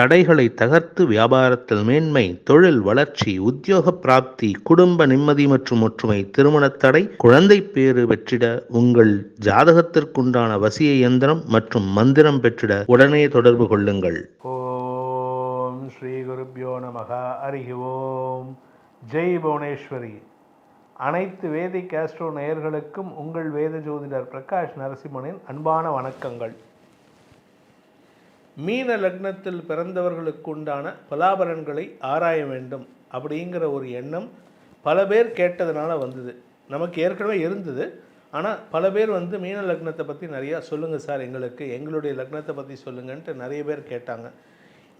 தடைகளை தகர்த்து வியாபாரத்தில் மேன்மை தொழில் வளர்ச்சி உத்தியோக பிராப்தி குடும்ப நிம்மதி மற்றும் ஒற்றுமை திருமணத் தடை குழந்தை பேறு பெற்றிட உங்கள் ஜாதகத்திற்குண்டான வசிய இயந்திரம் மற்றும் மந்திரம் பெற்றிட உடனே தொடர்பு கொள்ளுங்கள். ஓம் ஸ்ரீ குருப்யோ நமக. ஹரிஹி ஓம். ஜெய் புவனேஸ்வரி. அனைத்து வேதிக் ஆஸ்ட்ரோ நேயர்களுக்கும் உங்கள் வேத ஜோதிடர் பிரகாஷ் நரசிம்மனின் அன்பான வணக்கங்கள். மீன லக்னத்தில் பிறந்தவர்களுக்கு உண்டான பலாபலன்களை ஆராய வேண்டும் அப்படிங்கிற ஒரு எண்ணம் பல பேர் கேட்டதுனால வந்தது. நமக்கு ஏற்கனவே இருந்தது. ஆனால் பல பேர் வந்து மீன லக்னத்தை பற்றி நிறையா சொல்லுங்கள் சார் எங்களுக்கு. எங்களுடைய லக்னத்தை பற்றி சொல்லுங்கன்ட்டு நிறைய பேர் கேட்டாங்க.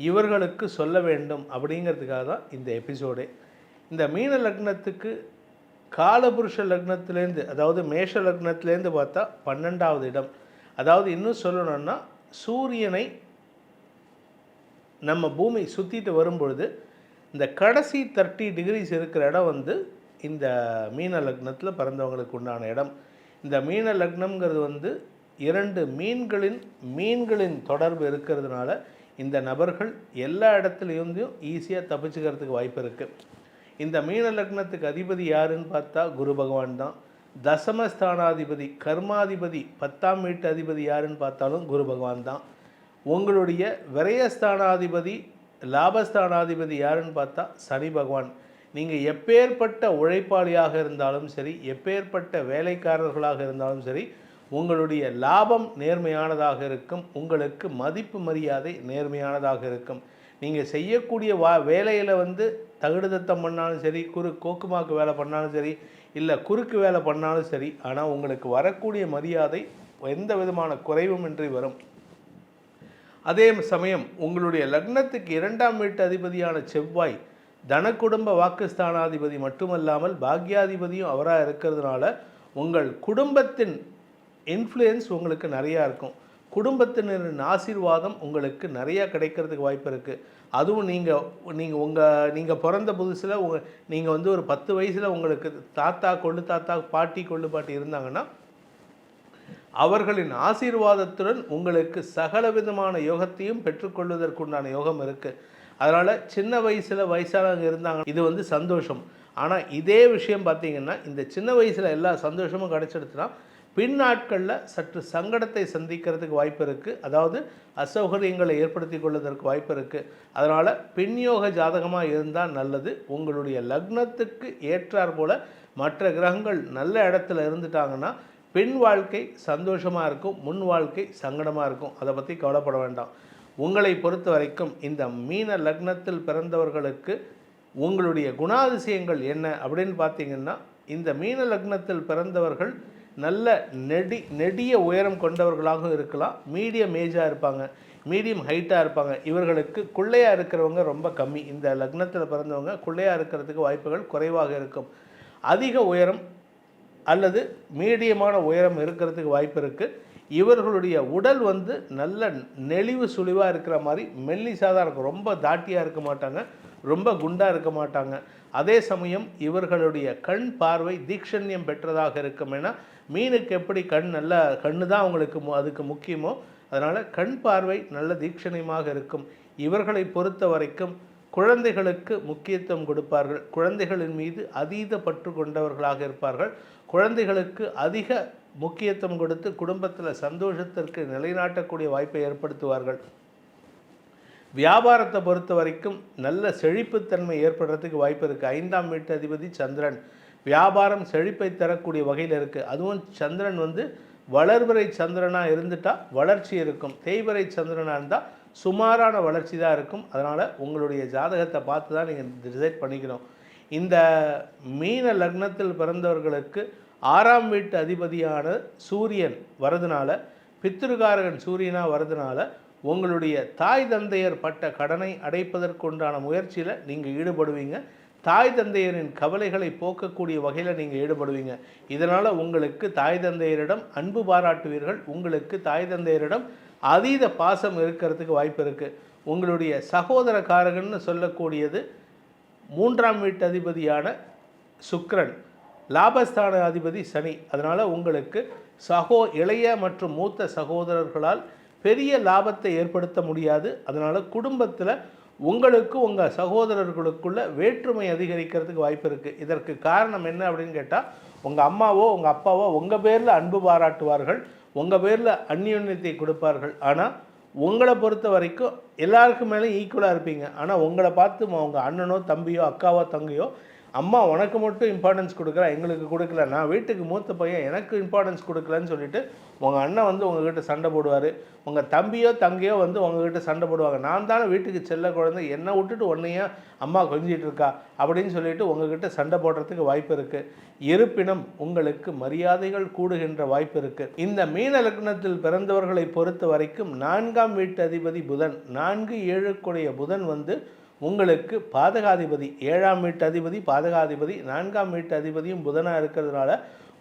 இவர்களுக்கு சொல்ல வேண்டும் அப்படிங்கிறதுக்காக தான் இந்த எபிசோடே. இந்த மீன லக்னத்துக்கு காலபுருஷ லக்னத்துலேருந்து அதாவது மேஷ லக்னத்துலேருந்து பார்த்தா பன்னெண்டாவது இடம். அதாவது இன்னும் சொல்லணும்னா சூரியனை நம்ம பூமி சுற்றிட்டு வரும்பொழுது இந்த கடைசி தேர்ட்டி டிகிரிஸ் இருக்கிற இடம் வந்து இந்த மீன லக்னத்தில் பிறந்தவங்களுக்கு உண்டான இடம். இந்த மீன லக்னம்ங்கிறது வந்து இரண்டு மீன்களின் மீன்களின் தொடர்பு இருக்கிறதுனால இந்த நபர்கள் எல்லா இடத்துலையும் ஈஸியாக தப்பிச்சுக்கிறதுக்கு வாய்ப்பு இருக்குது இந்த மீன லக்னத்துக்கு அதிபதி யாருன்னு பார்த்தா குரு பகவான் தான். தசமஸ்தானாதிபதி கர்மாதிபதி பத்தாம் வீட்டு அதிபதி யாருன்னு பார்த்தாலும் குரு பகவான் தான். உங்களுடைய விரயஸ்தானாதிபதி லாபஸ்தானாதிபதி யாருன்னு பார்த்தா சனி பகவான். நீங்கள் எப்பேற்பட்ட உழைப்பாளியாக இருந்தாலும் சரி எப்பேற்பட்ட வேலைக்காரர்களாக இருந்தாலும் சரி உங்களுடைய லாபம் நேர்மையானதாக இருக்கும் உங்களுக்கு மதிப்பு மரியாதை நேர்மையானதாக இருக்கும். நீங்கள் செய்யக்கூடிய வா வேலையில் வந்து தகுடுதத்தம் பண்ணாலும் சரி குறு கோக்குமாக்கு வேலை பண்ணாலும் சரி இல்லை குறுக்கு வேலை பண்ணாலும் சரி ஆனால் உங்களுக்கு வரக்கூடிய மரியாதை எந்த விதமான குறைவும் இன்றி வரும். அதே சமயம் உங்களுடைய லக்னத்துக்கு இரண்டாம் வீட்டு அதிபதியான செவ்வாய் தனக்குடும்ப வாக்குஸ்தானாதிபதி மட்டுமல்லாமல் பாக்யாதிபதியும் அவராக இருக்கிறதுனால உங்கள் குடும்பத்தின் இன்ஃப்ளூயன்ஸ் உங்களுக்கு நிறையா இருக்கும். குடும்பத்தினரின் ஆசீர்வாதம் உங்களுக்கு நிறையா கிடைக்கிறதுக்கு வாய்ப்பு இருக்குது அதுவும் நீங்கள் நீங்கள் உங்கள் நீங்கள் பிறந்த புதுசில் உங்கள் நீங்கள் வந்து ஒரு பத்து வயசில் உங்களுக்கு தாத்தா கொள்ளு தாத்தா பாட்டி கொள்ளு பாட்டி இருந்தாங்கன்னா அவர்களின் ஆசீர்வாதத்துடன் உங்களுக்கு சகல விதமான யோகத்தையும் பெற்றுக்கொள்வதற்குண்டான யோகம் இருக்குது அதனால் சின்ன வயசில் வயசானவங்க இருந்தாங்க இது வந்து சந்தோஷம். ஆனால் இதே விஷயம் பார்த்திங்கன்னா இந்த சின்ன வயசில் எல்லா சந்தோஷமும் கிடச்சிடுச்சுன்னா பின் நாட்களில் சற்று சங்கடத்தை சந்திக்கிறதுக்கு வாய்ப்பு இருக்குது அதாவது அசௌகரியங்களை ஏற்படுத்தி கொள்வதற்கு வாய்ப்பு இருக்குது அதனால் பின்யோக ஜாதகமாக இருந்தால் நல்லது. உங்களுடைய லக்னத்துக்கு ஏற்றாற்போல் மற்ற கிரகங்கள் நல்ல இடத்துல இருந்துட்டாங்கன்னா பெண் வாழ்க்கை சந்தோஷமாக இருக்கும் முன் வாழ்க்கை சங்கடமாக இருக்கும். அதை பற்றி கவலைப்பட வேண்டாம். உங்களை பொறுத்த வரைக்கும் இந்த மீன லக்னத்தில் பிறந்தவர்களுக்கு உங்களுடைய குணாதிசயங்கள் என்ன அப்படின்னு பார்த்தீங்கன்னா இந்த மீன லக்னத்தில் பிறந்தவர்கள் நல்ல நெடி நெடிய உயரம் கொண்டவர்களாகவும் இருக்கலாம். மீடியம் ஏஜாக இருப்பாங்க. மீடியம் ஹைட்டாக இருப்பாங்க. இவர்களுக்கு குள்ளையாக இருக்கிறவங்க ரொம்ப கம்மி. இந்த லக்னத்தில் பிறந்தவங்க குள்ளையாக இருக்கிறதுக்கு வாய்ப்புகள் குறைவாக இருக்கும். அதிக உயரம் அல்லது மீடியமான உயரம் இருக்கிறதுக்கு வாய்ப்பு இருக்குது இவர்களுடைய உடல் வந்து நல்ல நெளிவு சுழிவாக இருக்கிற மாதிரி மெல்லிசாக தான் இருக்கும். ரொம்ப தாட்டியாக இருக்க மாட்டாங்க. ரொம்ப குண்டாக இருக்க மாட்டாங்க. அதே சமயம் இவர்களுடைய கண் பார்வை தீக்ஷண்யம் பெற்றதாக இருக்கும். ஏன்னா மீனுக்கு எப்படி கண் நல்ல கண்ணு தான் அவங்களுக்கு அதுக்கு முக்கியமோ அதனால் கண் பார்வை நல்ல தீக்ஷணியமாக இருக்கும். இவர்களை பொறுத்த வரைக்கும் குழந்தைகளுக்கு முக்கியத்துவம் கொடுப்பார்கள். குழந்தைகளின் மீது அதீத பற்று கொண்டவர்களாக இருப்பார்கள். குழந்தைகளுக்கு அதிக முக்கியத்துவம் கொடுத்து குடும்பத்தில் சந்தோஷத்திற்கு நிலைநாட்டக்கூடிய வாய்ப்பை ஏற்படுத்துவார்கள். வியாபாரத்தை பொறுத்த வரைக்கும் நல்ல செழிப்புத்தன்மை ஏற்படுறதுக்கு வாய்ப்பு இருக்குது ஐந்தாம் வீட்டு அதிபதி சந்திரன். வியாபாரம் செழிப்பை தரக்கூடிய வகையில் இருக்குது அதுவும் சந்திரன் வந்து வளர்வரை சந்திரனாக இருந்துட்டால் வளர்ச்சி இருக்கும். தேய்வரை சந்திரனாக இருந்தால் சுமாரான வளர்ச்சி தான் இருக்கும். அதனால் உங்களுடைய ஜாதகத்தை பார்த்து தான் நீங்கள் டிசைட் பண்ணிக்கணும். இந்த மீன லக்னத்தில் பிறந்தவர்களுக்கு ஆறாம் வீட்டு அதிபதியான சூரியன் வரதுனால பித்திருக்காரகன் சூரியனாக வரதுனால உங்களுடைய தாய் தந்தையர் பட்ட கடனை அடைப்பதற்குண்டான முயற்சியில் நீங்கள் ஈடுபடுவீங்க. தாய் தந்தையரின் கவலைகளை போக்கக்கூடிய வகையில் நீங்கள் ஈடுபடுவீங்க. இதனால் உங்களுக்கு தாய் தந்தையரிடம் அன்பு பாராட்டுவீர்கள். உங்களுக்கு தாய் தந்தையரிடம் அதீத பாசம் இருக்கிறதுக்கு வாய்ப்பு இருக்குது உங்களுடைய சகோதரக்காரகன்னு சொல்லக்கூடியது மூன்றாம் வீட்டு அதிபதியான சுக்ரன் லாபஸ்தான அதிபதி சனி. அதனால் உங்களுக்கு சகோ இளைய மற்றும் மூத்த சகோதரர்களால் பெரிய லாபத்தை ஏற்படுத்த முடியாது. அதனால் குடும்பத்தில் உங்களுக்கு உங்கள் சகோதரர்களுக்குள்ள வேற்றுமை அதிகரிக்கிறதுக்கு வாய்ப்பு இருக்குது இதற்கு காரணம் என்ன அப்படின்னு கேட்டால் உங்கள் அம்மாவோ உங்கள் அப்பாவோ உங்கள் பேரில் அன்பு பாராட்டுவார்கள் உங்கள் பேரில் அந்யோன்யத்தை கொடுப்பார்கள். ஆனால் உங்களை பொறுத்த வரைக்கும் எல்லாருக்கும் மேலே ஈக்குவலாக இருப்பீங்க. ஆனால் உங்களை பார்த்து உங்கள் அண்ணனோ தம்பியோ அக்காவோ தங்கையோ அம்மா உனக்கு மட்டும் இம்பார்ட்டன்ஸ் கொடுக்குறா எங்களுக்கு கொடுக்கல. நான் வீட்டுக்கு மூத்த பையன் எனக்கு இம்பார்ட்டன்ஸ் கொடுக்கலன்னு சொல்லிட்டு உங்கள் அண்ணன் வந்து உங்ககிட்ட சண்டை போடுவார். உங்கள் தம்பியோ தங்கையோ வந்து உங்ககிட்ட சண்டை போடுவாங்க. நான் தானே வீட்டுக்கு செல்ல குழந்தை என்னை விட்டுட்டு உன்னையே அம்மா கொஞ்சிகிட்டு இருக்கா அப்படின்னு சொல்லிட்டு உங்ககிட்ட சண்டை போடுறதுக்கு வாய்ப்பு இருக்குது இருப்பினும் உங்களுக்கு மரியாதைகள் கூடுகின்ற வாய்ப்பு இருக்குது இந்த மீன லக்னத்தில் பிறந்தவர்களை பொறுத்த வரைக்கும் நான்காம் வீட்டு அதிபதி புதன் நான்கு ஏழுக்குடைய புதன் வந்து உங்களுக்கு பாதகாதிபதி ஏழாம் வீட்டு அதிபதி பாதகாதிபதி நான்காம் வீட்டு அதிபதியும் புதனாக இருக்கிறதுனால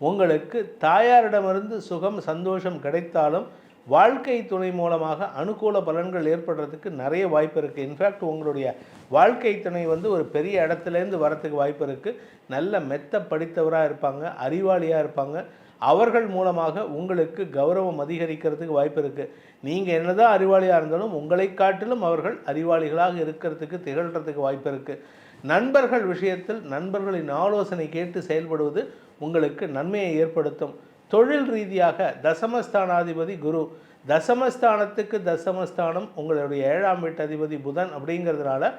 உங்களுக்கு தாயாரிடமிருந்து சுகம் சந்தோஷம் கிடைத்தாலும் வாழ்க்கை துணை மூலமாக அனுகூல பலன்கள் ஏற்படுறதுக்கு நிறைய வாய்ப்பு இருக்குது இன்ஃபேக்ட் உங்களுடைய வாழ்க்கை துணை வந்து ஒரு பெரிய இடத்துலேருந்து வரத்துக்கு வாய்ப்பு இருக்குது நல்ல மெத்த படித்தவராக இருப்பாங்க அறிவாளியாக இருப்பாங்க. அவர்கள் மூலமாக உங்களுக்கு கௌரவம் அதிகரிக்கிறதுக்கு வாய்ப்பு இருக்குது நீங்கள் என்னதான் அறிவாளியாக இருந்தாலும் உங்களை காட்டிலும் அவர்கள் அறிவாளிகளாக இருக்கிறதுக்கு திகழ்கிறதுக்கு வாய்ப்பு இருக்குது நண்பர்கள் விஷயத்தில் நண்பர்களின் ஆலோசனை கேட்டு செயல்படுவது உங்களுக்கு நன்மையை ஏற்படுத்தும். தொழில் ரீதியாக தசமஸ்தானாதிபதி குரு. தசமஸ்தானத்துக்கு தசமஸ்தானம் உங்களுடைய ஏழாம் வீட்டு அதிபதி புதன் அப்படிங்கிறதுனால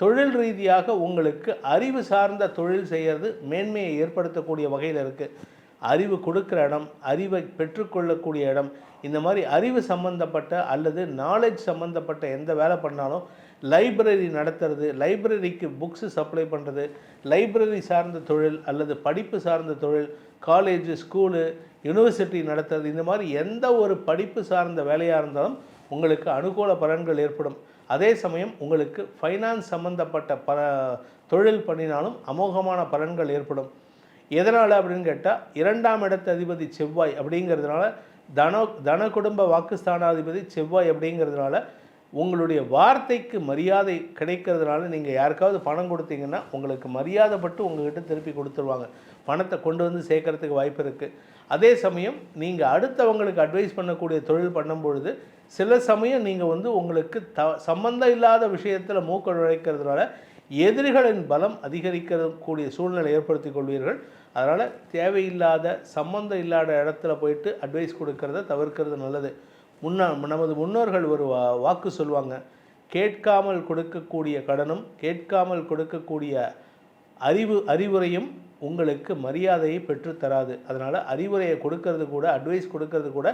தொழில் ரீதியாக உங்களுக்கு அறிவு சார்ந்த தொழில் செய்கிறது மேன்மையை ஏற்படுத்தக்கூடிய வகையில் இருக்குது அறிவு கொடுக்குற இடம் அறிவை பெற்றுக்கொள்ளக்கூடிய இடம். இந்த மாதிரி அறிவு சம்மந்தப்பட்ட அல்லது நாலேஜ் சம்மந்தப்பட்ட எந்த வேலை பண்ணாலும் லைப்ரரி நடத்துறது லைப்ரரிக்கு புக்ஸு சப்ளை பண்ணுறது லைப்ரரி சார்ந்த தொழில் அல்லது படிப்பு சார்ந்த தொழில் காலேஜு ஸ்கூலு யூனிவர்சிட்டி நடத்துறது இந்த மாதிரி எந்த ஒரு படிப்பு சார்ந்த வேலையாக இருந்தாலும் உங்களுக்கு அனுகூல பலன்கள் ஏற்படும். அதே சமயம் உங்களுக்கு ஃபைனான்ஸ் சம்மந்தப்பட்ட ப தொழில் பண்ணினாலும் அமோகமான பலன்கள் ஏற்படும். எதனால் அப்படின்னு கேட்டால் இரண்டாம் இடத்து அதிபதி செவ்வாய் அப்படிங்கிறதுனால தன தன குடும்ப வாக்குஸ்தானாதிபதி செவ்வாய் அப்படிங்கிறதுனால உங்களுடைய வார்த்தைக்கு மரியாதை கிடைக்கிறதுனால நீங்கள் யாருக்காவது பணம் கொடுத்தீங்கன்னா உங்களுக்கு மரியாதைப்பட்டு உங்ககிட்ட திருப்பி கொடுத்துருவாங்க. பணத்தை கொண்டு வந்து சேர்க்கறதுக்கு வாய்ப்பு இருக்குது அதே சமயம் நீங்கள் அடுத்தவங்களுக்கு அட்வைஸ் பண்ணக்கூடிய தொழில் பண்ணும்பொழுது சில சமயம் நீங்கள் வந்து உங்களுக்கு த சம்மந்தம் இல்லாத விஷயத்தில் மூக்க நுழைக்கிறதுனால எதிரிகளின் பலம் அதிகரிக்கக்கூடிய சூழ்நிலை ஏற்படுத்தி கொள்வீர்கள். அதனால் தேவையில்லாத சம்மந்தம் இல்லாத இடத்துல போயிட்டு அட்வைஸ் கொடுக்கறத தவிர்க்கிறது நல்லது. முன்னா நமது முன்னோர்கள் ஒரு வா வாக்கு சொல்லுவாங்க. கேட்காமல் கொடுக்கக்கூடிய கடனும் கேட்காமல் கொடுக்கக்கூடிய அறிவு அறிவுரையும் உங்களுக்கு மரியாதையை பெற்றுத்தராது அதனால் அறிவுரையை கொடுக்கறது கூட அட்வைஸ் கொடுக்கறது கூட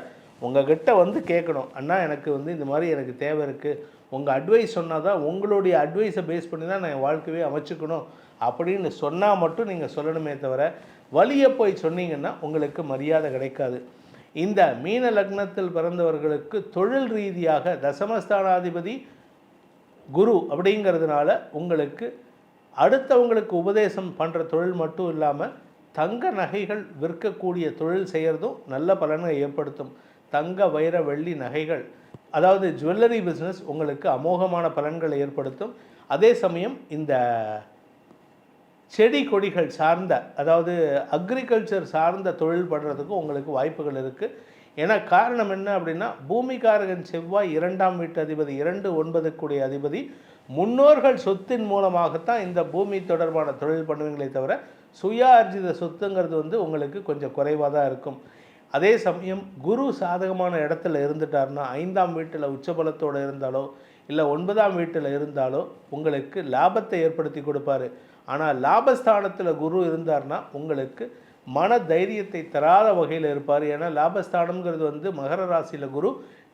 உங்ககிட்ட வந்து கேட்கணும். அண்ணா எனக்கு வந்து இந்த மாதிரி எனக்கு தேவை இருக்குது உங்கள் அட்வைஸ் சொன்னால் தான் உங்களுடைய அட்வைஸை பேஸ் பண்ணி தான் நான் என் வாழ்க்கையே அமைச்சுக்கணும். அப்படின்னு சொன்னால் மட்டும் நீங்கள் சொல்லணுமே தவிர வழியை போய் சொன்னீங்கன்னா உங்களுக்கு மரியாதை கிடைக்காது. இந்த மீன லக்னத்தில் பிறந்தவர்களுக்கு தொழில் ரீதியாக தசமஸ்தானாதிபதி குரு அப்படிங்கிறதுனால உங்களுக்கு அடுத்தவங்களுக்கு உபதேசம் பண்ணுற தொழில் மட்டும் இல்லாமல் தங்க நகைகள் விற்கக்கூடிய தொழில் செய்கிறதும் நல்ல பலனை ஏற்படுத்தும். தங்க வைர வெள்ளி நகைகள் அதாவது ஜுவல்லரி பிஸ்னஸ் உங்களுக்கு அமோகமான பலன்களை ஏற்படுத்தும். அதே சமயம் இந்த செடி கொடிகள் சார்ந்த அதாவது அக்ரிகல்ச்சர் சார்ந்த தொழில் பண்ணுறதுக்கும் உங்களுக்கு வாய்ப்புகள் இருக்குது ஏன்னா காரணம் என்ன அப்படின்னா பூமிகாரகன் செவ்வாய் இரண்டாம் வீட்டு அதிபதி இரண்டு ஒன்பதுக்குடைய அதிபதி முன்னோர்கள் சொத்தின் மூலமாகத்தான் இந்த பூமி தொடர்பான தொழில் பண்ணுவீங்களே தவிர சுய ஆர்ஜித சொத்துங்கிறது வந்து உங்களுக்கு கொஞ்சம் குறைவாக தான் இருக்கும். அதே சமயம் குரு சாதகமான இடத்துல இருந்துட்டார்னா ஐந்தாம் வீட்டில் உச்சபலத்தோடு இருந்தாலோ இல்லை ஒன்பதாம் வீட்டில் இருந்தாலோ உங்களுக்கு லாபத்தை ஏற்படுத்தி கொடுப்பாரு. ஆனால் லாபஸ்தானத்தில் குரு இருந்தார்னா உங்களுக்கு மன தைரியத்தை தராத வகையில் இருப்பார். ஏன்னா லாபஸ்தானம்ங்கிறது வந்து மகர ராசியில் குரு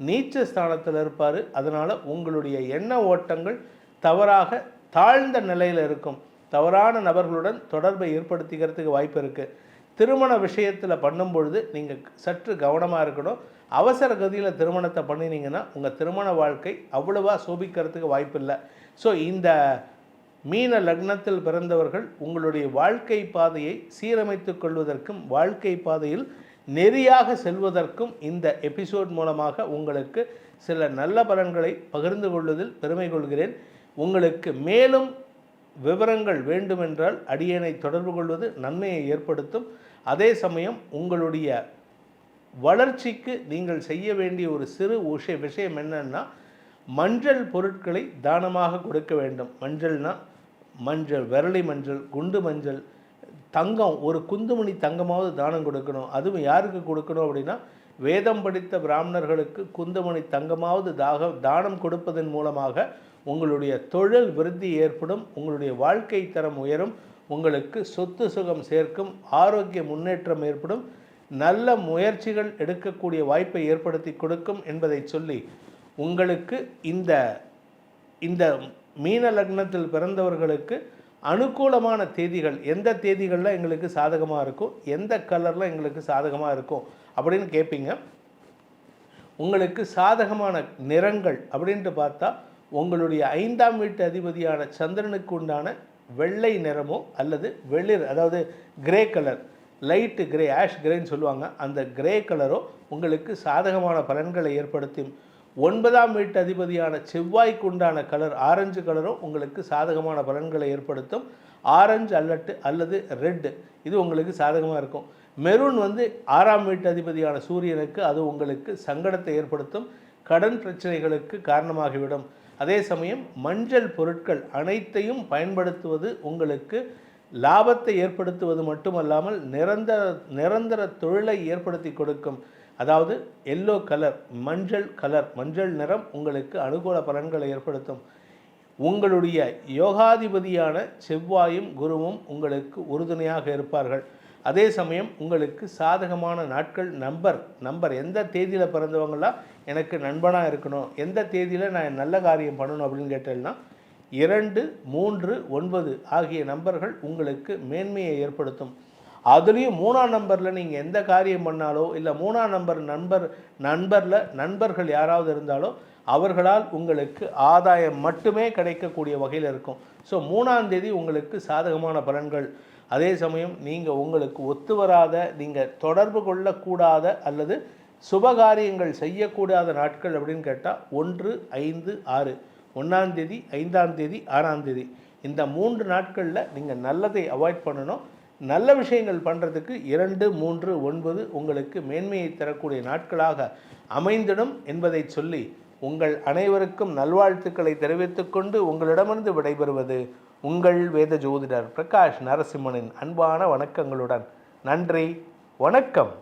நீச்ச ஸ்தானத்தில் இருப்பார். அதனால் உங்களுடைய எண்ண ஓட்டங்கள் தவறாக தாழ்ந்த நிலையில் இருக்கும். தவறான நபர்களுடன் தொடர்பை ஏற்படுத்திக்கிறதுக்கு வாய்ப்பு இருக்குது திருமண விஷயத்தில் பண்ணும்பொழுது நீங்கள் சற்று கவனமாக இருக்கணும். அவசர கதியில் திருமணத்தை பண்ணினீங்கன்னா உங்கள் திருமண வாழ்க்கை அவ்வளவா சோபிக்கிறதுக்கு வாய்ப்பு இல்லை ஸோ இந்த மீன லக்னத்தில் பிறந்தவர்கள் உங்களுடைய வாழ்க்கை பாதையை சீரமைத்துக் கொள்வதற்கும் வாழ்க்கை பாதையில் நெறியாக செல்வதற்கும் இந்த எபிசோட் மூலமாக உங்களுக்கு சில நல்ல பலன்களை பகிர்ந்து கொள்வதில் பெருமை கொள்கிறேன். உங்களுக்கு மேலும் விவரங்கள் வேண்டுமென்றால் அடியனை தொடர்பு கொள்வது நன்மையை ஏற்படுத்தும். அதே சமயம் உங்களுடைய வளர்ச்சிக்கு நீங்கள் செய்ய வேண்டிய ஒரு சிறு விஷய விஷயம் என்னன்னா மஞ்சள் பொருட்களை தானமாக கொடுக்க வேண்டும். மஞ்சள்னால் மஞ்சள் விரலி மஞ்சள் குண்டு மஞ்சள் தங்கம் ஒரு குந்துமணி தங்கமாவது தானம் கொடுக்கணும். அதுவும் யாருக்கு கொடுக்கணும் அப்படின்னா வேதம் படித்த பிராமணர்களுக்கு குந்துமணி தங்கமாவது தாக தானம் கொடுப்பதன் மூலமாக உங்களுடைய தொழில் விருத்தி ஏற்படும் உங்களுடைய வாழ்க்கை தரம் உயரும் உங்களுக்கு சொத்து சுகம் சேர்க்கும் ஆரோக்கிய முன்னேற்றம் ஏற்படும் நல்ல முயற்சிகள் எடுக்கக்கூடிய வாய்ப்பை ஏற்படுத்தி கொடுக்கும் என்பதை சொல்லி உங்களுக்கு இந்த இந்த மீன லக்னத்தில் பிறந்தவர்களுக்கு அனுகூலமான தேதிகள் எந்த தேதிகளில் எங்களுக்கு சாதகமாக இருக்கும்? எந்த கலரில் எங்களுக்கு சாதகமாக இருக்கும்? அப்படின்னு கேட்பீங்க உங்களுக்கு சாதகமான நிறங்கள் அப்படின்ட்டு பார்த்தா உங்களுடைய ஐந்தாம் வீட்டு அதிபதியான சந்திரனுக்கு உண்டான வெள்ளை நிறமோ அல்லது வெளிர் அதாவது grey colour light grey ash கிரேன்னு சொல்லுவாங்க. அந்த கிரே கலரோ உங்களுக்கு சாதகமான பலன்களை ஏற்படுத்தும் ஒன்பதாம் வீட்டு அதிபதியான செவ்வாய்க்கு உண்டான கலர் ஆரஞ்சு கலரும் உங்களுக்கு சாதகமான பலன்களை ஏற்படுத்தும். ஆரஞ்சு அல்லட்டு அல்லது ரெட்டு இது உங்களுக்கு சாதகமாக இருக்கும். மெரூன் வந்து ஆறாம் வீட்டு அதிபதியான சூரியனுக்கு அது உங்களுக்கு சங்கடத்தை ஏற்படுத்தும். கடன் பிரச்சனைகளுக்கு காரணமாகிவிடும். அதே சமயம் மஞ்சள் பொருட்கள் அனைத்தையும் பயன்படுத்துவது உங்களுக்கு லாபத்தை ஏற்படுத்துவது மட்டுமல்லாமல் நிரந்தர நிரந்தர தொழிலை ஏற்படுத்தி கொடுக்கும். அதாவது எல்லோ கலர் மஞ்சள் கலர் மஞ்சள் நிறம் உங்களுக்கு அனுகூல பலன்களை ஏற்படுத்தும். உங்களுடைய யோகாதிபதியான செவ்வாயும் குருவும் உங்களுக்கு உறுதுணையாக இருப்பார்கள். அதே சமயம் உங்களுக்கு சாதகமான நாட்கள் நம்பர் நம்பர் எந்த தேதியில் பிறந்தவங்களாம் எனக்கு நண்பனாக இருக்கணும் எந்த தேதியில் நான் நல்ல காரியம் பண்ணணும் அப்படின்னு கேட்டேன்னா இரண்டு மூன்று ஒன்பது ஆகிய நம்பர்கள் உங்களுக்கு மேன்மையை ஏற்படுத்தும். அதுலேயும் மூணாம் நம்பரில் நீங்கள் எந்த காரியம் பண்ணாலோ இல்லை மூணாம் நம்பர் நண்பர் நண்பரில் நண்பர்கள் யாராவது இருந்தாலோ அவர்களால் உங்களுக்கு ஆதாயம் மட்டுமே கிடைக்கக்கூடிய வகையில் இருக்கும். ஸோ மூணாம் தேதி உங்களுக்கு சாதகமான பலன்கள். அதே சமயம் நீங்கள் உங்களுக்கு ஒத்து வராத நீங்கள் தொடர்பு கொள்ளக்கூடாத அல்லது சுபகாரியங்கள் செய்யக்கூடாத நாட்கள் அப்படின்னு கேட்டால் ஒன்று ஐந்து ஆறு. ஒன்றாம் தேதி ஐந்தாம் தேதி ஆறாம் தேதி. இந்த மூன்று நாட்களில் நீங்கள் நல்லதை அவாய்ட் பண்ணணும். நல்ல விஷயங்கள் பண்ணுறதுக்கு இரண்டு மூன்று ஒன்பது உங்களுக்கு மேன்மையை தரக்கூடிய நாட்களாக அமைந்திடும் என்பதை சொல்லி உங்கள் அனைவருக்கும் நல்வாழ்த்துக்களை தெரிவித்துக்கொண்டு உங்களிடமிருந்து விடைபெறுவது உங்கள் வேத ஜோதிடர் பிரகாஷ் நரசிம்மனின் அன்பான வணக்கங்களுடன். நன்றி வணக்கம்.